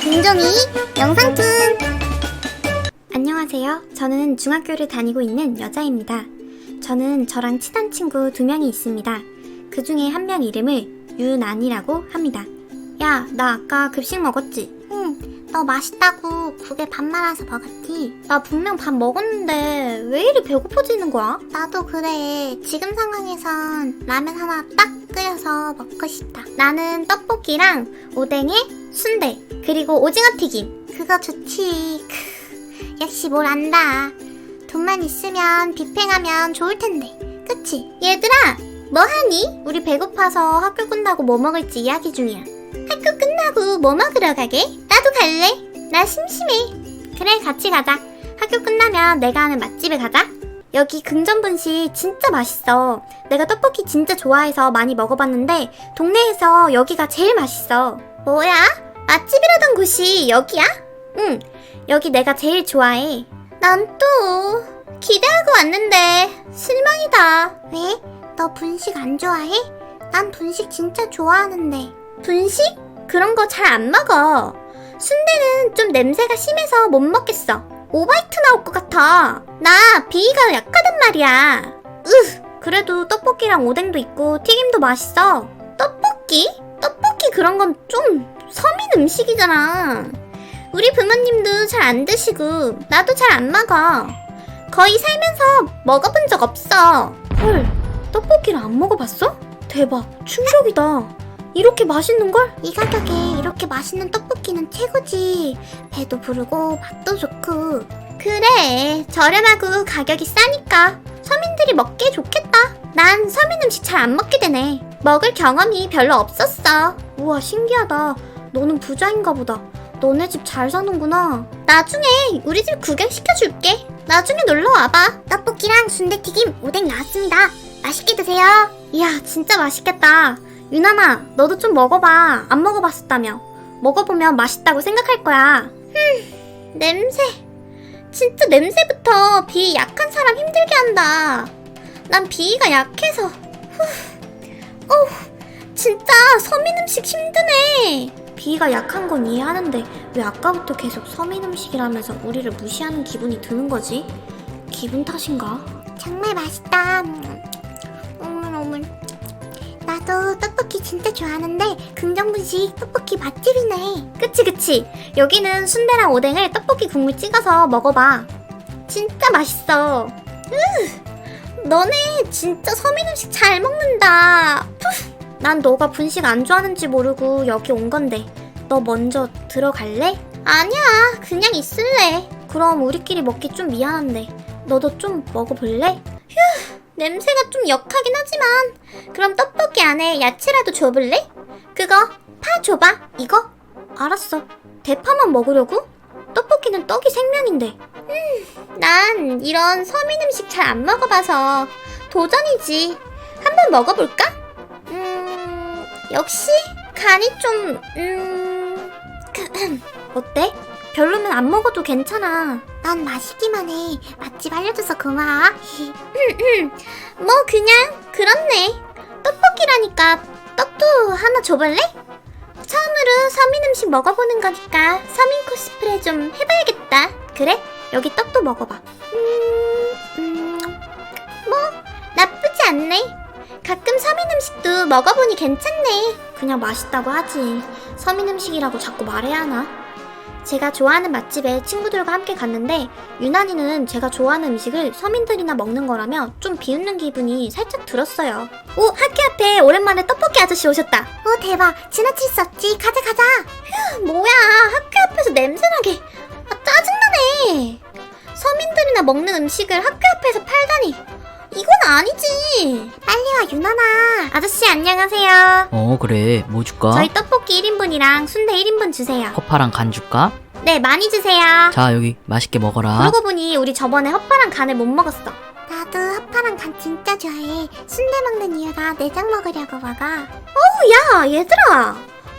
김종이 영상툰 안녕하세요. 저는 중학교를 다니고 있는 여자입니다. 저는 저랑 친한 친구 두 명이 있습니다. 그 중에 한 명 이름을 유난이라고 합니다. 야, 나 아까 급식 먹었지? 응, 너 맛있다고 국에 밥 말아서 먹었지? 나 분명 밥 먹었는데 왜 이리 배고파지는 거야? 나도 그래. 지금 상황에선 라면 하나 딱 끓여서 먹고 싶다. 나는 떡볶이랑 오뎅에 순대, 그리고 오징어 튀김. 그거 좋지. 크, 역시 뭘 안다. 돈만 있으면 뷔페가면 좋을 텐데. 그치? 얘들아, 뭐 하니? 우리 배고파서 학교 끝나고 뭐 먹을지 이야기 중이야. 학교 끝나고 뭐 먹으러 가게? 나도 갈래. 나 심심해. 그래, 같이 가자. 학교 끝나면 내가 아는 맛집에 가자. 여기 긍정분식 진짜 맛있어. 내가 떡볶이 진짜 좋아해서 많이 먹어봤는데 동네에서 여기가 제일 맛있어. 뭐야? 맛집이라던 곳이 여기야? 응, 여기 내가 제일 좋아해. 난 또 기대하고 왔는데 실망이다. 왜? 너 분식 안 좋아해? 난 분식 진짜 좋아하는데. 분식? 그런 거 잘 안 먹어. 순대는 좀 냄새가 심해서 못 먹겠어. 오바이트 나올 것 같아. 나 비위가 약하단 말이야. 으, 그래도 떡볶이랑 오뎅도 있고 튀김도 맛있어. 떡볶이? 떡볶이 그런 건 좀 서민 음식이잖아. 우리 부모님도 잘 안 드시고 나도 잘 안 먹어. 거의 살면서 먹어본 적 없어. 헐, 떡볶이를 안 먹어봤어? 대박, 충격이다. 이렇게 맛있는 걸? 이 가격에 이렇게 맛있는 떡볶이는 최고지. 배도 부르고 맛도 좋고. 그래, 저렴하고 가격이 싸니까 서민들이 먹기에 좋겠다. 난 서민 음식 잘 안 먹게 되네. 먹을 경험이 별로 없었어. 우와, 신기하다. 너는 부자인가 보다. 너네 집 잘 사는구나. 나중에 우리 집 구경시켜줄게. 나중에 놀러 와봐. 떡볶이랑 순대튀김, 오뎅 나왔습니다. 맛있게 드세요. 이야, 진짜 맛있겠다. 유나나, 너도 좀 먹어봐. 안 먹어봤었다며. 먹어보면 맛있다고 생각할 거야. 흠, 냄새. 진짜 냄새부터 비 약한 사람 힘들게 한다. 난 비위가 약해서. 후, 어우, 진짜 서민 음식 힘드네. 비위가 약한 건 이해하는데 왜 아까부터 계속 서민 음식이라면서 우리를 무시하는 기분이 드는 거지? 기분 탓인가? 정말 맛있다. 나도 떡볶이 진짜 좋아하는데 긍정분식 떡볶이 맛집이네. 그치 그치. 여기는 순대랑 오뎅을 떡볶이 국물 찍어서 먹어봐. 진짜 맛있어. 으, 너네 진짜 서민 음식 잘 먹는다. 푸. 난 너가 분식 안 좋아하는지 모르고 여기 온 건데 너 먼저 들어갈래? 아니야 그냥 있을래 그럼 우리끼리 먹기 좀 미안한데 너도 좀 먹어볼래? 휴 냄새가 좀 역하긴 하지만 그럼 떡볶이 안에 야채라도 줘볼래? 그거 파 줘봐 이거 알았어 대파만 먹으려고? 떡볶이는 떡이 생명인데 음 난 이런 서민 음식 잘 안 먹어봐서 도전이지 한번 먹어볼까? 음, 역시 간이 좀, 음, 어때? 별로면 안 먹어도 괜찮아. 난 맛있기만 해. 맛집 알려줘서 고마워. 뭐 그냥 그렇네. 떡볶이라니까 떡도 하나 줘볼래? 처음으로 서민 음식 먹어보는 거니까 서민 코스프레 좀 해봐야겠다. 그래? 여기 떡도 먹어봐. 음, 음, 뭐 나쁘지 않네. 가끔 서민 음식도 먹어보니 괜찮네. 그냥 맛있다고 하지. 서민 음식이라고 자꾸 말해야 하나? 제가 좋아하는 맛집에 친구들과 함께 갔는데 유난히는 제가 좋아하는 음식을 서민들이나 먹는 거라며 좀 비웃는 기분이 살짝 들었어요. 오 학교 앞에 오랜만에 떡볶이 아저씨 오셨다. 오 대박 지나칠 수 없지 가자 가자. 휴 뭐야 학교 앞에서 냄새나게. 아 짜증나네. 서민들이나 먹는 음식을 학교 앞에서 팔다니. 이건 아니지. 빨리 와 유나나. 아저씨 안녕하세요. 어 그래 뭐 줄까? 저희 떡볶이 1인분이랑 순대 1인분 주세요. 허파랑 간 줄까? 네 많이 주세요. 자 여기 맛있게 먹어라 그러고 보니 우리 저번에 헛파랑 간을 못 먹었어. 나도 헛파랑 간 진짜 좋아해. 순대 먹는 이유가 내장 먹으려고 먹어. 어우 야 얘들아,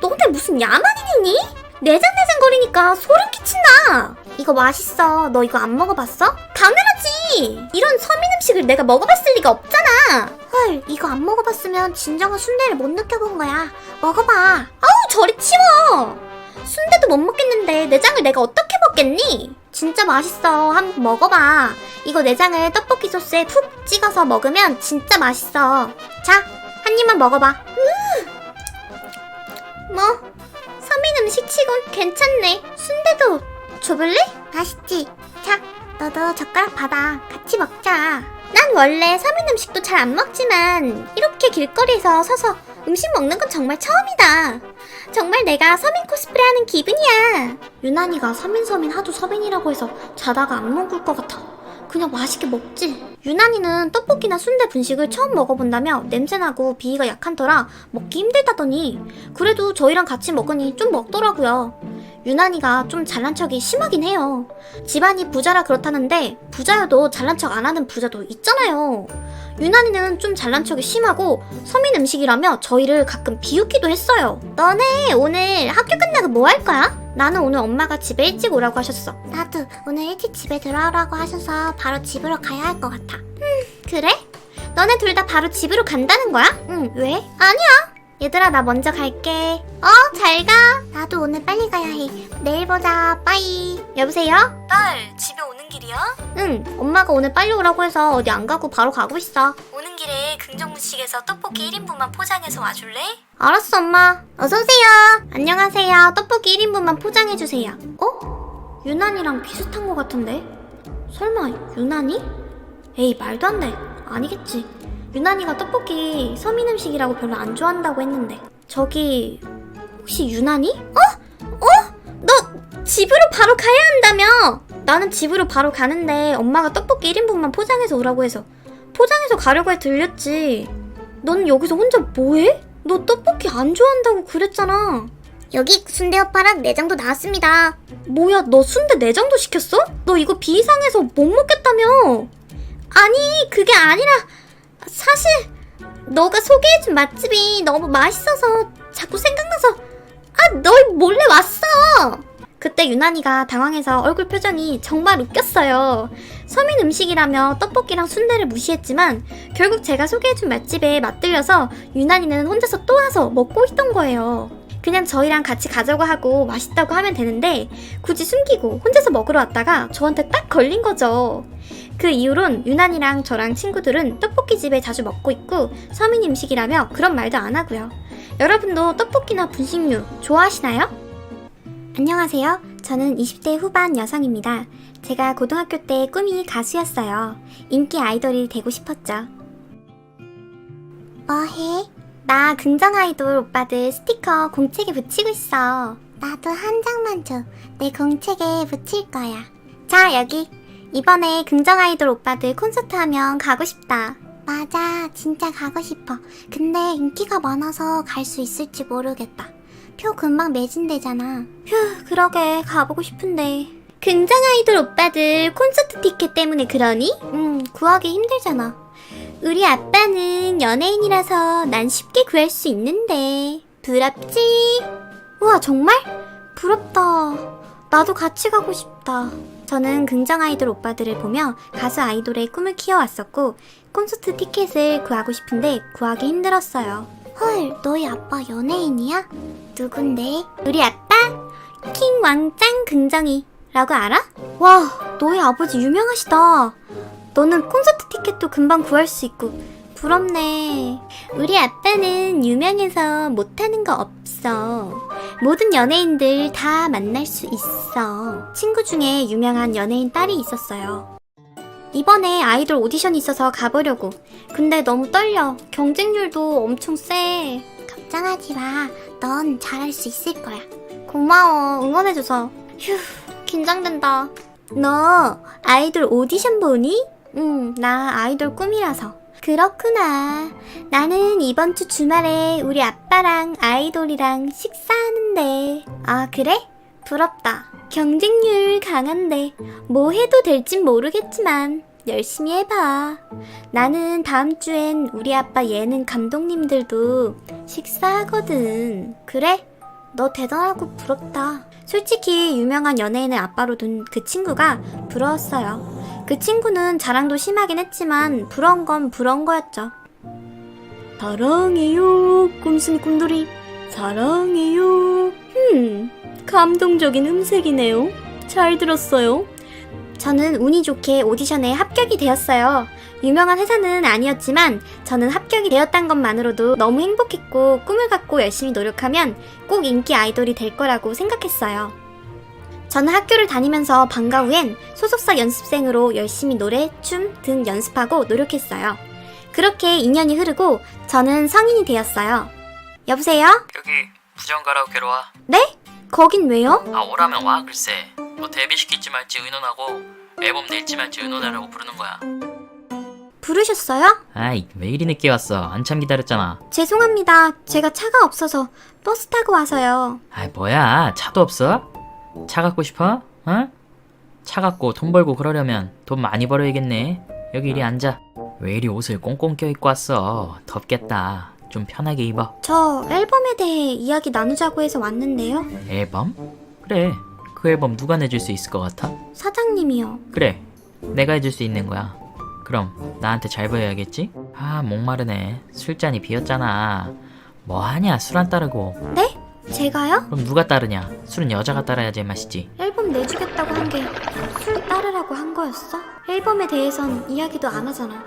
너네 무슨 야만인이니? 내장내장 거리니까 소름 끼친다. 이거 맛있어. 너 이거 안 먹어봤어? 당연하지. 이런 서민 음식을 내가 먹어봤을 리가 없잖아. 헐, 헐, 이거 안 먹어봤으면 진정한 순대를 못 느껴본 거야. 먹어봐. 아우, 저리 치워! 순대도 못 먹겠는데 내장을 내가 어떻게 먹겠니? 진짜 맛있어. 한번 먹어봐. 이거 내장을 떡볶이 소스에 푹 찍어서 먹으면 진짜 맛있어. 자, 한 입만 먹어봐. 음. 뭐, 서민 음식 치곤 괜찮네. 순대도 줘볼래? 맛있지? 자, 너도 젓가락 받아. 같이 먹자. 난 원래 서민 음식도 잘 안 먹지만 이렇게 길거리에서 서서 음식 먹는 건 정말 처음이다. 정말 내가 서민 코스프레 하는 기분이야. 유난이가 서민 서민 하도 서민이라고 해서 자다가 안 먹을 것 같아. 그냥 맛있게 먹지. 유난이는 떡볶이나 순대 분식을 처음 먹어본다며 냄새나고 비위가 약한 터라 먹기 힘들다더니 그래도 저희랑 같이 먹으니 좀 먹더라고요. 유난이가 좀 잘난 척이 심하긴 해요. 집안이 부자라 그렇다는데 부자여도 잘난 척 안 하는 부자도 있잖아요. 유난이는 좀 잘난 척이 심하고 서민 음식이라며 저희를 가끔 비웃기도 했어요. 너네 오늘 학교 끝나고 뭐 할 거야? 나는 오늘 엄마가 집에 일찍 오라고 하셨어. 나도 오늘 일찍 집에 들어오라고 하셔서 바로 집으로 가야 할 것 같아. 음, 그래? 너네 둘 다 바로 집으로 간다는 거야? 응, 왜? 아니야. 얘들아, 나 먼저 갈게. 어, 잘 가. 나도 오늘 빨리 가야 해. 내일 보자. 빠이. 여보세요? 딸, 집에 오는 길이야? 응, 엄마가 오늘 빨리 오라고 해서 어디 안 가고 바로 가고 있어. 오는 길에 긍정문식에서 떡볶이 1인분만 포장해서 와줄래? 알았어, 엄마. 어서오세요. 안녕하세요. 떡볶이 1인분만 포장해주세요. 어? 유난이랑 비슷한 것 같은데? 설마, 유난이? 에이, 말도 안 돼. 아니겠지. 유난이가 떡볶이 서민 음식이라고 별로 안 좋아한다고 했는데. 저기, 혹시 유난이? 어? 어? 너 집으로 바로 가야 한다며? 나는 집으로 바로 가는데 엄마가 떡볶이 1인분만 포장해서 오라고 해서 포장해서 가려고 해 들렸지. 넌 여기서 혼자 뭐해? 너 떡볶이 안 좋아한다고 그랬잖아. 여기 순대 오빠랑 내장도 나왔습니다. 뭐야, 너 순대 내장도 시켰어? 너 이거 비상해서 못 먹겠다며. 아니, 그게 아니라 사실 너가 소개해준 맛집이 너무 맛있어서 자꾸 생각나서 아, 널 몰래 왔어. 그때 유난이가 당황해서 얼굴 표정이 정말 웃겼어요. 서민 음식이라며 떡볶이랑 순대를 무시했지만 결국 제가 소개해준 맛집에 맛들려서 유난이는 혼자서 또 와서 먹고 있던 거예요. 그냥 저희랑 같이 가자고 하고 맛있다고 하면 되는데 굳이 숨기고 혼자서 먹으러 왔다가 저한테 딱 걸린 거죠. 그 이후론 유난이랑 저랑 친구들은 떡볶이 집에 자주 먹고 있고 서민 음식이라며 그런 말도 안 하고요. 여러분도 떡볶이나 분식류 좋아하시나요? 안녕하세요. 저는 20대 후반 여성입니다. 제가 고등학교 때 꿈이 가수였어요. 인기 아이돌이 되고 싶었죠. 뭐해? 나 긍정 아이돌 오빠들 스티커 공책에 붙이고 있어. 나도 한 장만 줘. 내 공책에 붙일 거야. 자, 여기. 이번에 긍정 아이돌 오빠들 콘서트 하면 가고 싶다. 맞아, 진짜 가고 싶어. 근데 인기가 많아서 갈 수 있을지 모르겠다. 표 금방 매진되잖아. 휴, 그러게 가보고 싶은데. 긍정 아이돌 오빠들 콘서트 티켓 때문에 그러니? 응, 구하기 힘들잖아. 우리 아빠는 연예인이라서 난 쉽게 구할 수 있는데. 부럽지? 우와, 정말? 부럽다. 나도 같이 가고 싶다. 저는 긍정 아이돌 오빠들을 보며 가수 아이돌의 꿈을 키워왔었고, 콘서트 티켓을 구하고 싶은데 구하기 힘들었어요. 헐, 너희 아빠 연예인이야? 누군데? 우리 아빠? 킹 왕짱 긍정이 라고 알아? 와, 너희 아버지 유명하시다. 너는 콘서트 티켓도 금방 구할 수 있고 부럽네. 우리 아빠는 유명해서 못하는 거 없어. 모든 연예인들 다 만날 수 있어. 친구 중에 유명한 연예인 딸이 있었어요. 이번에 아이돌 오디션이 있어서 가보려고. 근데 너무 떨려. 경쟁률도 엄청 세. 걱정하지 마. 넌 잘할 수 있을 거야. 고마워. 응원해줘서. 휴, 긴장된다. 너 아이돌 오디션 보니? 응, 나 아이돌 꿈이라서. 그렇구나. 나는 이번 주 주말에 우리 아빠랑 아이돌이랑 식사하는데. 아, 그래? 부럽다. 경쟁률 강한데. 뭐 해도 될진 모르겠지만. 열심히 해봐. 나는 다음 주엔 우리 아빠 예능 감독님들도 식사하거든. 그래? 너 대단하고 부럽다. 솔직히 유명한 연예인을 아빠로 둔 그 친구가 부러웠어요. 그 친구는 자랑도 심하긴 했지만 부러운 건 부러운 거였죠. 사랑해요, 꿈순이 꿈돌이. 사랑해요. 음, 감동적인 음색이네요. 잘 들었어요. 저는 운이 좋게 오디션에 합격이 되었어요. 유명한 회사는 아니었지만 저는 합격이 되었단 것만으로도 너무 행복했고 꿈을 갖고 열심히 노력하면 꼭 인기 아이돌이 될 거라고 생각했어요. 저는 학교를 다니면서 방과 후엔 소속사 연습생으로 열심히 노래, 춤 등 연습하고 노력했어요. 그렇게 2년이 흐르고 저는 성인이 되었어요. 여보세요? 여기 부정 가라오케로 와. 거긴 왜요? 아 오라면 와 글쎄. 뭐 데뷔시킬지 말지 의논하고 앨범 낼지 말지 의논하려고 부르는 거야. 부르셨어요? 아이 왜 이리 늦게 왔어? 한참 기다렸잖아. 죄송합니다. 제가 차가 없어서 버스 타고 와서요. 아이 뭐야 차도 없어? 차 갖고 싶어? 어? 차 갖고 돈 벌고 그러려면 돈 많이 벌어야겠네. 여기 이리 앉아. 왜 이리 옷을 꽁꽁 껴입고 왔어? 덥겠다. 좀 편하게 입어. 저 앨범에 대해 이야기 나누자고 해서 왔는데요. 앨범? 그래. 그 앨범 누가 내줄 수 있을 것 같아? 사장님이요. 그래. 내가 해줄 수 있는 거야. 그럼 나한테 잘 보여야겠지? 아 목마르네. 술잔이 비었잖아. 뭐하냐 술 안 따르고. 네? 제가요? 그럼 누가 따르냐? 술은 여자가 따라야 제맛이지. 앨범 내주겠다고 한 게 술 따르라고 한 거였어? 앨범에 대해선 이야기도 안 하잖아.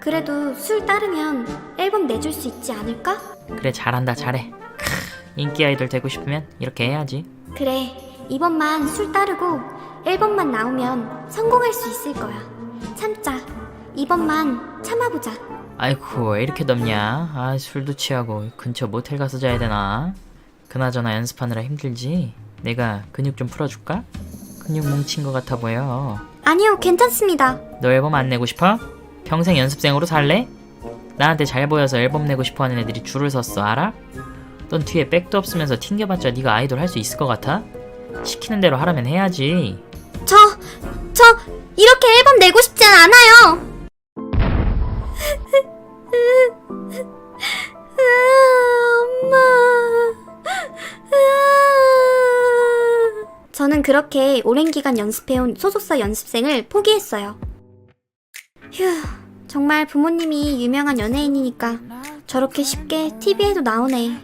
그래도 술 따르면 앨범 내줄 수 있지 않을까? 그래 잘한다 잘해. 크, 인기 아이돌 되고 싶으면 이렇게 해야지. 그래, 이번만 술 따르고 앨범만 나오면 성공할 수 있을 거야. 참자. 이번만 참아보자. 아이고 왜 이렇게 덥냐? 아 술도 취하고 근처 모텔 가서 자야 되나? 그나저나 연습하느라 힘들지? 내가 근육 좀 풀어줄까? 근육 뭉친 것 같아 보여. 아니요, 괜찮습니다. 너 앨범 안 내고 싶어? 평생 연습생으로 살래? 나한테 잘 보여서 앨범 내고 싶어하는 애들이 줄을 섰어 알아? 넌 뒤에 백도 없으면서 튕겨봤자 네가 아이돌 할 수 있을 것 같아? 시키는 대로 하라면 해야지. 저, 저, 이렇게 앨범 내고 싶진 않아요! 엄마. 저는 그렇게 오랜 기간 연습해온 소속사 연습생을 포기했어요. 휴, 정말 부모님이 유명한 연예인이니까 저렇게 쉽게 TV에도 나오네.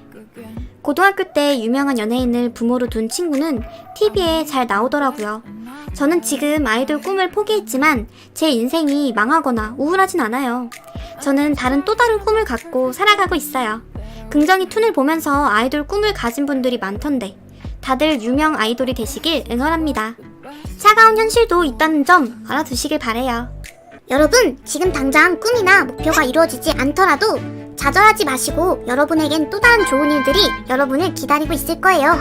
고등학교 때 유명한 연예인을 부모로 둔 친구는 TV에 잘 나오더라고요. 저는 지금 아이돌 꿈을 포기했지만 제 인생이 망하거나 우울하진 않아요. 저는 다른 또 다른 꿈을 갖고 살아가고 있어요. 긍정이 툰을 보면서 아이돌 꿈을 가진 분들이 많던데 다들 유명 아이돌이 되시길 응원합니다. 차가운 현실도 있다는 점 알아두시길 바래요. 여러분, 지금 당장 꿈이나 목표가 이루어지지 않더라도 좌절하지 마시고 여러분에겐 또 다른 좋은 일들이 여러분을 기다리고 있을 거예요.